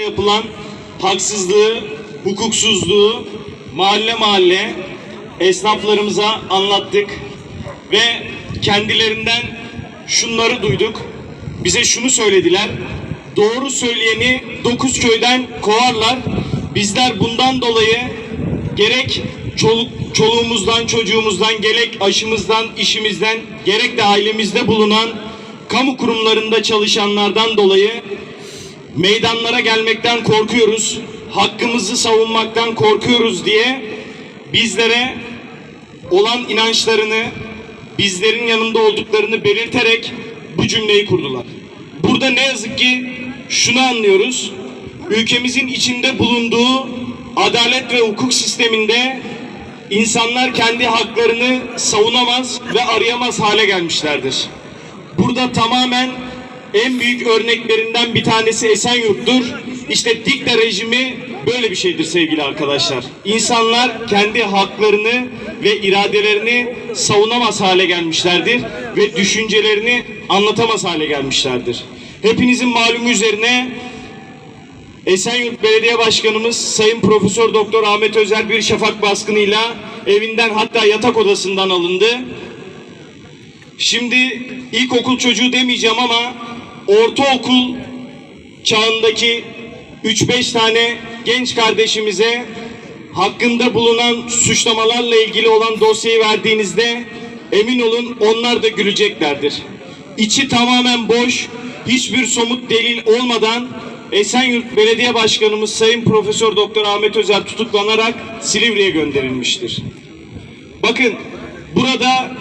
yapılan haksızlığı, hukuksuzluğu mahalle mahalle esnaflarımıza anlattık ve kendilerinden şunları duyduk. Bize şunu söylediler. Doğru söyleyeni dokuz köyden kovarlar. Bizler bundan dolayı gerek çoluk, çoluğumuzdan, çocuğumuzdan, gerek aşımızdan, işimizden, gerek de ailemizde bulunan kamu kurumlarında çalışanlardan dolayı meydanlara gelmekten korkuyoruz, hakkımızı savunmaktan korkuyoruz diye bizlere olan inançlarını, bizlerin yanında olduklarını belirterek bu cümleyi kurdular. Burada ne yazık ki şunu anlıyoruz. Ülkemizin içinde bulunduğu adalet ve hukuk sisteminde insanlar kendi haklarını savunamaz ve arayamaz hale gelmişlerdir. Burada tamamen en büyük örneklerinden bir tanesi Esenyurt'tur. İşte dikta rejimi böyle bir şeydir sevgili arkadaşlar. İnsanlar kendi haklarını ve iradelerini savunamaz hale gelmişlerdir ve düşüncelerini anlatamaz hale gelmişlerdir. Hepinizin malumu üzerine Esenyurt Belediye Başkanımız Sayın Profesör Doktor Ahmet Özer bir şafak baskınıyla evinden hatta yatak odasından alındı. Şimdi ilkokul çocuğu demeyeceğim ama ortaokul çağındaki 3-5 tane genç kardeşimize hakkında bulunan suçlamalarla ilgili olan dosyayı verdiğinizde emin olun onlar da güleceklerdir. İçi tamamen boş, hiçbir somut delil olmadan Esenyurt Belediye Başkanımız Sayın Profesör Doktor Ahmet Özer tutuklanarak Silivri'ye gönderilmiştir. Bakın burada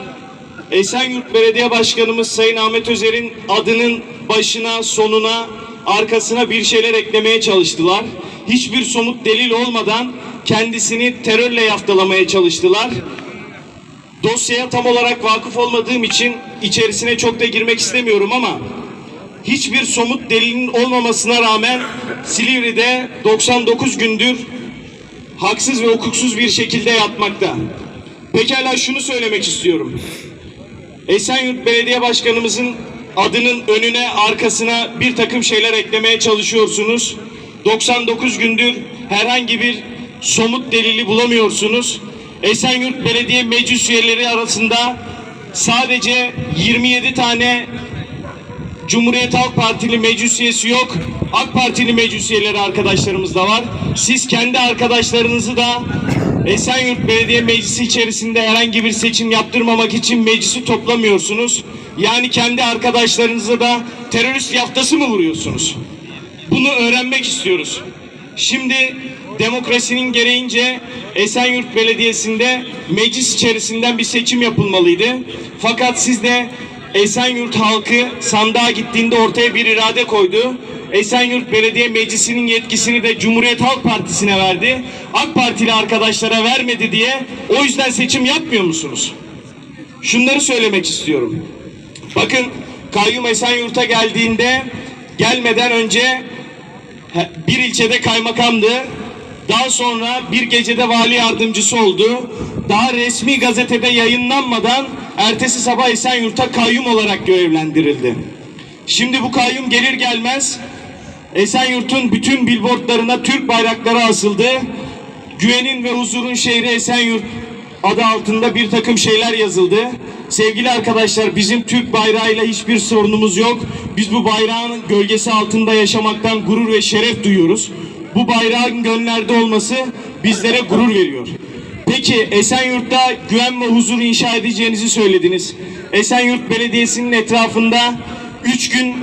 Esenyurt Belediye Başkanımız Sayın Ahmet Özer'in adının başına, sonuna, arkasına bir şeyler eklemeye çalıştılar. Hiçbir somut delil olmadan kendisini terörle yaftalamaya çalıştılar. Dosyaya tam olarak vakıf olmadığım için içerisine çok da girmek istemiyorum ama hiçbir somut delilin olmamasına rağmen Silivri'de 99 gündür haksız ve hukuksuz bir şekilde yatmakta. Pekala şunu söylemek istiyorum. Esenyurt Belediye Başkanımızın adının önüne arkasına bir takım şeyler eklemeye çalışıyorsunuz. 99 gündür herhangi bir somut delili bulamıyorsunuz. Esenyurt Belediye Meclis üyeleri arasında sadece 27 tane Cumhuriyet Halk Partili meclis üyesi yok. AK Partili meclis üyeleri arkadaşlarımız da var. Siz kendi arkadaşlarınızı da Esenyurt Belediye Meclisi içerisinde herhangi bir seçim yaptırmamak için meclisi toplamıyorsunuz. Yani kendi arkadaşlarınıza da terörist yaftası mı vuruyorsunuz? Bunu öğrenmek istiyoruz. Şimdi demokrasinin gereğince Esenyurt Belediyesi'nde meclis içerisinden bir seçim yapılmalıydı. Fakat siz de Esenyurt halkı sandığa gittiğinde ortaya bir irade koydu. Esenyurt Belediye Meclisi'nin yetkisini de Cumhuriyet Halk Partisi'ne verdi. AK Partili arkadaşlara vermedi diye o yüzden seçim yapmıyor musunuz? Şunları söylemek istiyorum. Bakın kayyum Esenyurt'a geldiğinde gelmeden önce bir ilçede kaymakamdı. Daha sonra bir gecede vali yardımcısı oldu. Daha resmi gazetede yayınlanmadan ertesi sabah Esenyurt'a kayyum olarak görevlendirildi. Şimdi bu kayyum gelir gelmez Esenyurt'un bütün billboardlarına Türk bayrakları asıldı. Güvenin ve huzurun şehri Esenyurt adı altında bir takım şeyler yazıldı. Sevgili arkadaşlar bizim Türk bayrağıyla hiçbir sorunumuz yok. Biz bu bayrağın gölgesi altında yaşamaktan gurur ve şeref duyuyoruz. Bu bayrağın gönlerde olması bizlere gurur veriyor. Peki Esenyurt'ta güven ve huzur inşa edeceğinizi söylediniz. Esenyurt Belediyesi'nin etrafında 3 gün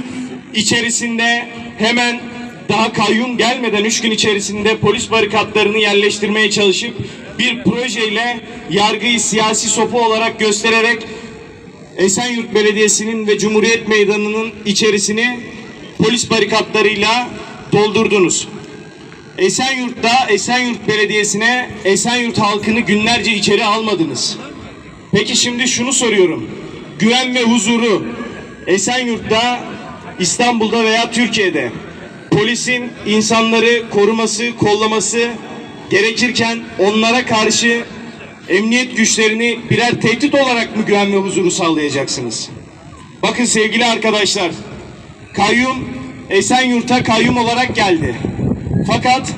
içerisinde hemen daha kayyum gelmeden 3 gün içerisinde polis barikatlarını yerleştirmeye çalışıp bir projeyle yargıyı siyasi sopu olarak göstererek Esenyurt Belediyesi'nin ve Cumhuriyet Meydanı'nın içerisini polis barikatlarıyla doldurdunuz. Esenyurt'ta Esenyurt Belediyesi'ne Esenyurt halkını günlerce içeri almadınız. Peki şimdi şunu soruyorum. Güven ve huzuru Esenyurt'ta, İstanbul'da veya Türkiye'de polisin insanları koruması, kollaması gerekirken onlara karşı emniyet güçlerini birer tehdit olarak mı güven ve huzuru sağlayacaksınız? Bakın sevgili arkadaşlar, kayyum Esenyurt'a kayyum olarak geldi. Fakat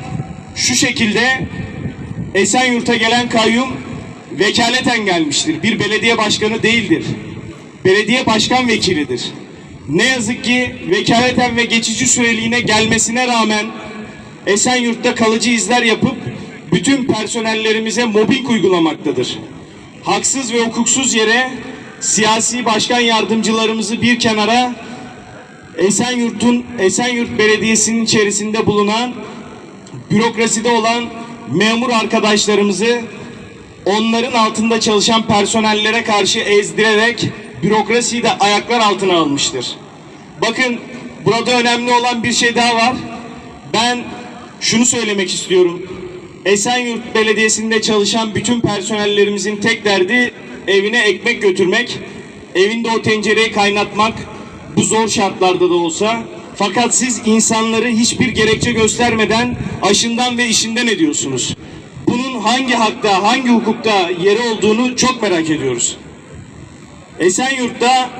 şu şekilde Esenyurt'a gelen kayyum vekaleten gelmiştir. Bir belediye başkanı değildir. Belediye başkan vekilidir. Ne yazık ki vekaleten ve geçici süreliğine gelmesine rağmen Esenyurt'ta kalıcı izler yapıp bütün personellerimize mobbing uygulamaktadır. Haksız ve hukuksuz yere siyasi başkan yardımcılarımızı bir kenara Esenyurt'un Esenyurt Belediyesi'nin içerisinde bulunan bürokraside olan memur arkadaşlarımızı onların altında çalışan personellere karşı ezdirerek bürokrasiyi de ayaklar altına almıştır. Bakın burada önemli olan bir şey daha var. Ben şunu söylemek istiyorum. Esenyurt Belediyesi'nde çalışan bütün personellerimizin tek derdi evine ekmek götürmek, evinde o tencereyi kaynatmak, bu zor şartlarda da olsa. Fakat siz insanları hiçbir gerekçe göstermeden aşından ve işinden ediyorsunuz. Bunun hangi hakta, hangi hukukta yeri olduğunu çok merak ediyoruz. Esenyurt'ta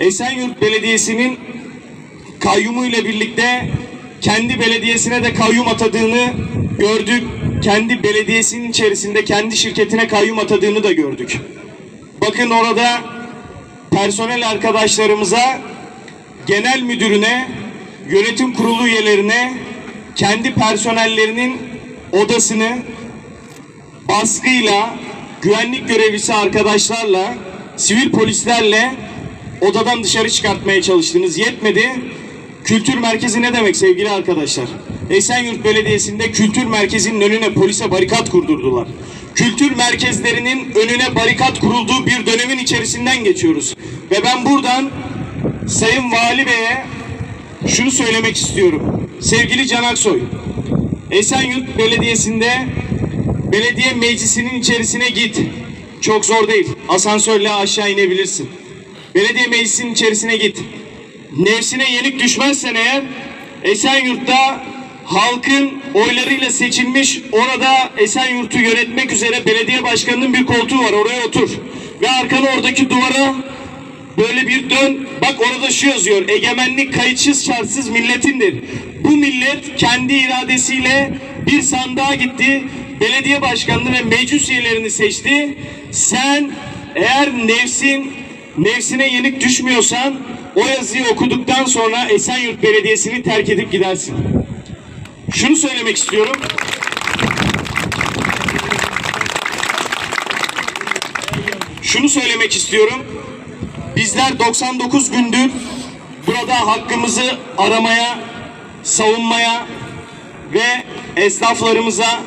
Esenyurt Belediyesi'nin kayyumu ile birlikte kendi belediyesine de kayyum atadığını gördük. Kendi belediyesinin içerisinde kendi şirketine kayyum atadığını da gördük. Bakın orada personel arkadaşlarımıza, genel müdürüne, yönetim kurulu üyelerine kendi personellerinin odasını baskıyla, güvenlik görevlisi arkadaşlarla, sivil polislerle odadan dışarı çıkartmaya çalıştınız. Yetmedi. Kültür merkezi ne demek sevgili arkadaşlar? Esenyurt Belediyesi'nde kültür merkezinin önüne polise barikat kurdurdular. Kültür merkezlerinin önüne barikat kurulduğu bir dönemin içerisinden geçiyoruz. Ve ben buradan Sayın Vali Bey'e şunu söylemek istiyorum. Sevgili Can Aksoy, Esenyurt Belediyesi'nde belediye meclisinin içerisine git. Çok zor değil. Asansörle aşağı inebilirsin. Belediye meclisinin içerisine git. Nefsine yenik düşmezsen eğer Esenyurt'ta halkın oylarıyla seçilmiş orada Esenyurt'u yönetmek üzere belediye başkanının bir koltuğu var. Oraya otur. Ve arkana oradaki duvara böyle bir dön. Bak orada şu yazıyor. Egemenlik kayıtsız şartsız milletindir. Bu millet kendi iradesiyle bir sandığa gitti. Belediye başkanlığı ve meclis üyelerini seçti. Sen eğer nefsin nefsine yenik düşmüyorsan o yazıyı okuduktan sonra Esenyurt Belediyesi'ni terk edip gidersin. Şunu söylemek istiyorum. Şunu söylemek istiyorum. Bizler 99 gündür burada hakkımızı aramaya, savunmaya ve esnaflarımıza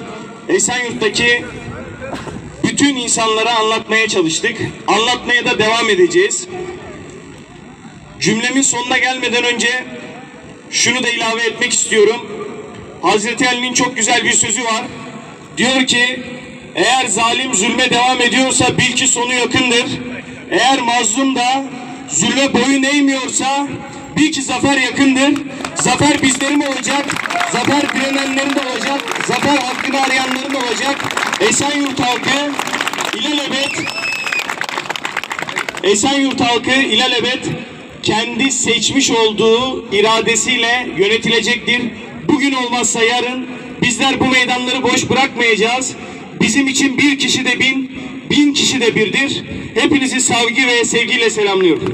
Esenyurt'taki bütün insanlara anlatmaya çalıştık. Anlatmaya da devam edeceğiz. Cümlemin sonuna gelmeden önce şunu da ilave etmek istiyorum. Hazreti Ali'nin çok güzel bir sözü var. Diyor ki eğer zalim zulme devam ediyorsa bil ki sonu yakındır. Eğer mazlum da zulme boyun eğmiyorsa bil ki zafer yakındır. Zafer bizlerin olacak. Zafer direnenlerin de olacak. Zafer hakkını olacak. Esenyurt halkı ilelebet Esenyurt halkı ilelebet kendi seçmiş olduğu iradesiyle yönetilecektir. Bugün olmazsa yarın bizler bu meydanları boş bırakmayacağız. Bizim için bir kişi de bin, bin kişi de birdir. Hepinizi sevgi ve sevgiyle selamlıyorum.